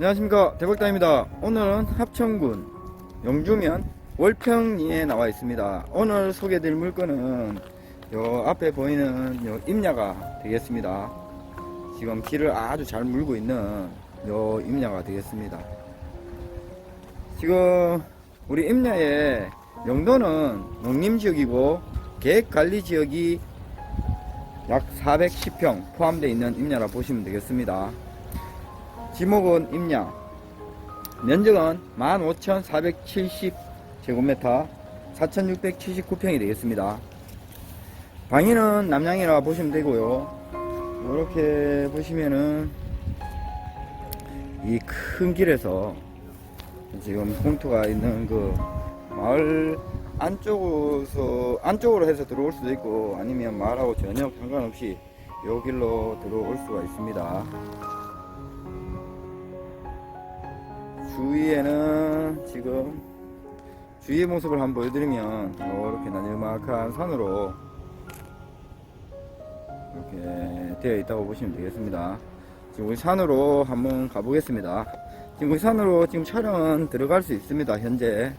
안녕하십니까. 대박다입니다. 오늘은 합천군 영주면 월평리에 나와 있습니다. 오늘 소개해드릴 물건은 요 앞에 보이는 요 임야가 되겠습니다. 지금 길을 아주 잘 물고 있는 요 임야가 되겠습니다. 지금 우리 임야의 용도는 농림지역이고 계획관리지역이 약 410평 포함되어 있는 임야라 보시면 되겠습니다 지목은 임야. 면적은 15,470제곱미터 4,679평이 되겠습니다. 방위는 남양이라 보시면 되고요. 이렇게 보시면은 이 큰 길에서 지금 공터가 있는 그 마을 안쪽에서 안쪽으로 해서 들어올 수도 있고 아니면 마을하고 전혀 상관없이 요 길로 들어올 수가 있습니다. 주위에는 지금 주위의 모습을 한번 보여드리면 이렇게 나지막한 산으로 이렇게 되어 있다고 보시면 되겠습니다. 지금 우리 산으로 한번 가보겠습니다. 지금 우리 산으로 지금 촬영은 들어갈 수 있습니다. 현재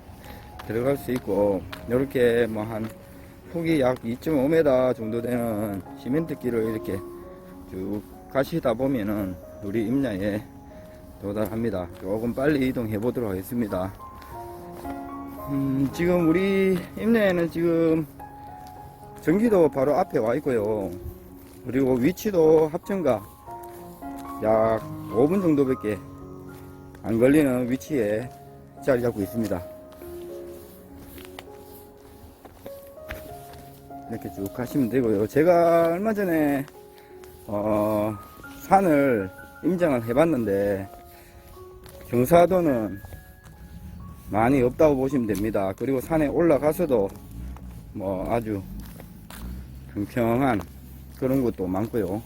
들어갈 수 있고 이렇게 뭐 한 폭이 약 2.5m 정도 되는 시멘트 길을 이렇게 쭉 가시다 보면은 우리 임야에 도달합니다. 조금 빨리 이동해 보도록 하겠습니다. 음, 지금 우리 임내에는 지금 전기도 바로 앞에 와 있고요. 그리고 위치도 합천가 약 5분 정도밖에 안 걸리는 위치에 자리 잡고 있습니다. 이렇게 쭉 가시면 되고요. 제가 얼마 전에 어, 산을 임장을 해봤는데 경사도는 많이 없다고 보시면 됩니다. 그리고 산에 올라가서도 뭐 아주 평평한 그런 것도 많고요.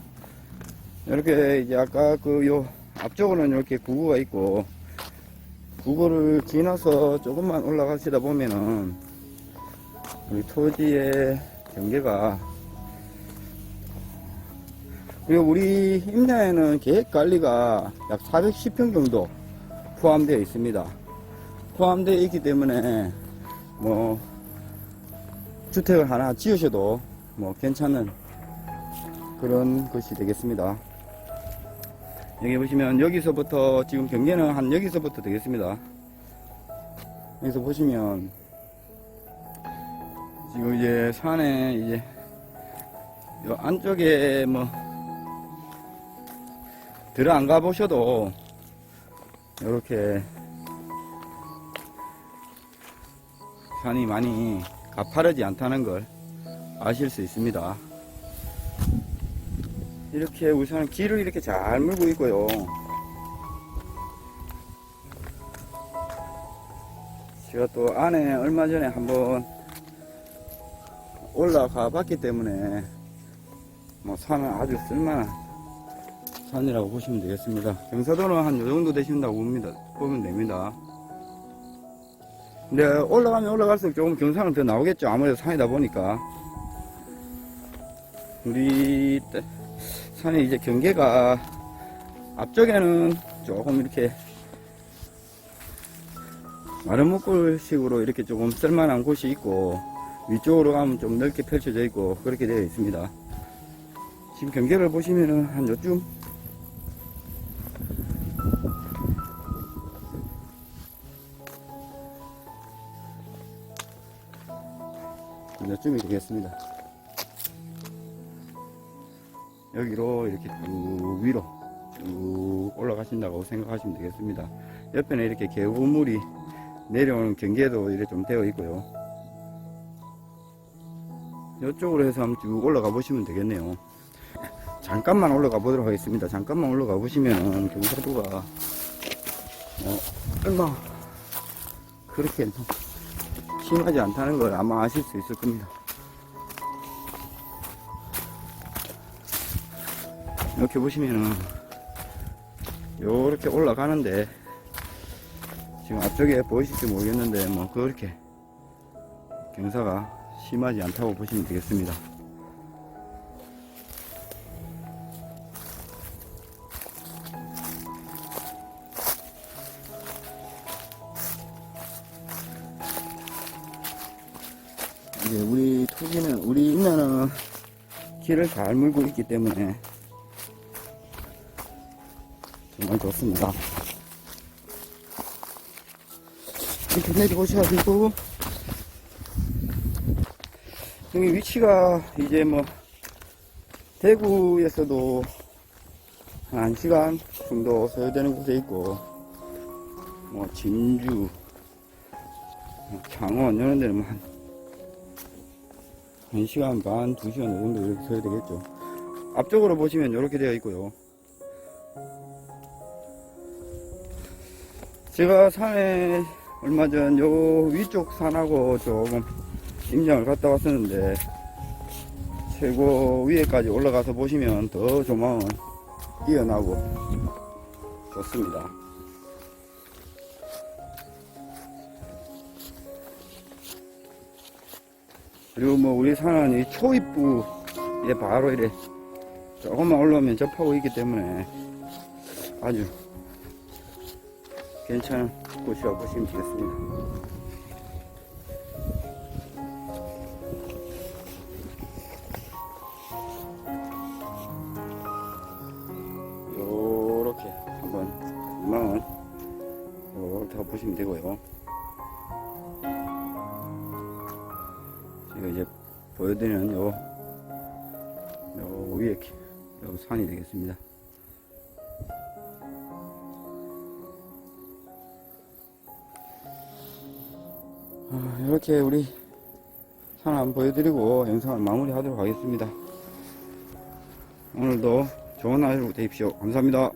이렇게 이제 아까 그 요 앞쪽으로는 이렇게 구구가 있고 구구를 지나서 조금만 올라가시다 보면은 우리 토지의 경계가 그리고 우리 임야에는 계획 관리가 약 410평 정도 포함되어 있습니다. 포함되어 있기 때문에 뭐 주택을 하나 지으셔도 뭐 괜찮은 그런 것이 되겠습니다. 여기 보시면 여기서부터 지금 경계는 한 여기서부터 되겠습니다. 여기서 보시면 지금 이제 산에 이제 요 안쪽에 뭐 들어 안 가보셔도 이렇게 산이 많이 가파르지 않다는 걸 아실 수 있습니다. 이렇게 우선 길을 이렇게 잘 물고 있고요. 제가 또 안에 얼마 전에 한번 올라가 봤기 때문에 뭐 산은 아주 쓸만한 산이라고 보시면 되겠습니다. 경사도는 한 요 정도 되신다고 봅니다. 보면 됩니다. 근데 올라가면 올라갈수록 조금 경사는 더 나오겠죠. 아무래도 산이다 보니까. 우리 때- 산의 이제 경계가 앞쪽에는 조금 이렇게 마른 목골 식으로 이렇게 조금 쓸만한 곳이 있고 위쪽으로 가면 좀 넓게 펼쳐져 있고 그렇게 되어 있습니다. 지금 경계를 보시면은 한 요쯤 요쯤이 되겠습니다. 여기로 이렇게 쭉 위로 쭉 올라가신다고 생각하시면 되겠습니다. 옆에는 이렇게 개우물이 내려오는 경계도 이렇게 좀 되어 있고요. 이쪽으로 해서 한번 쭉 올라가 보시면 되겠네요. 잠깐만 올라가 보도록 하겠습니다. 잠깐만 올라가 보시면 경사도가 어, 얼마 그렇게 심하지 않다는 걸 아마 아실 수 있을 겁니다. 이렇게 보시면은 요렇게 올라가는데 지금 앞쪽에 보이실지 모르겠는데 뭐 그렇게 경사가 심하지 않다고 보시면 되겠습니다. 길을 잘 물고 있기 때문에 정말 좋습니다. 이렇게 내려오셔가지고 여기 위치가 이제 뭐 대구에서도 한 1시간 정도 소요되는 곳에 있고 뭐 진주 뭐 창원 이런 데는 한 1시간 반, 2시간 정도 이렇게 서야 되겠죠. 앞쪽으로 보시면 이렇게 되어 있고요. 제가 산에 얼마 전 요 위쪽 산하고 조금 임장을 갔다 왔었는데 최고 위에까지 올라가서 보시면 더 조망은 뛰어나고 좋습니다. 그리고 뭐 우리 산은 이 초입부에 바로 이래 조금만 올라오면 접하고 있기 때문에 아주 괜찮은 곳이라고 보시면 되겠습니다. 요렇게 한번 전망은 요렇게 보시면 되고요. 보여드리는 요, 요 위에 기- 요 산이 되겠습니다. 아, 이렇게 우리 산 한번 보여드리고 영상을 마무리하도록 하겠습니다. 오늘도 좋은 하루 되십시오. 감사합니다.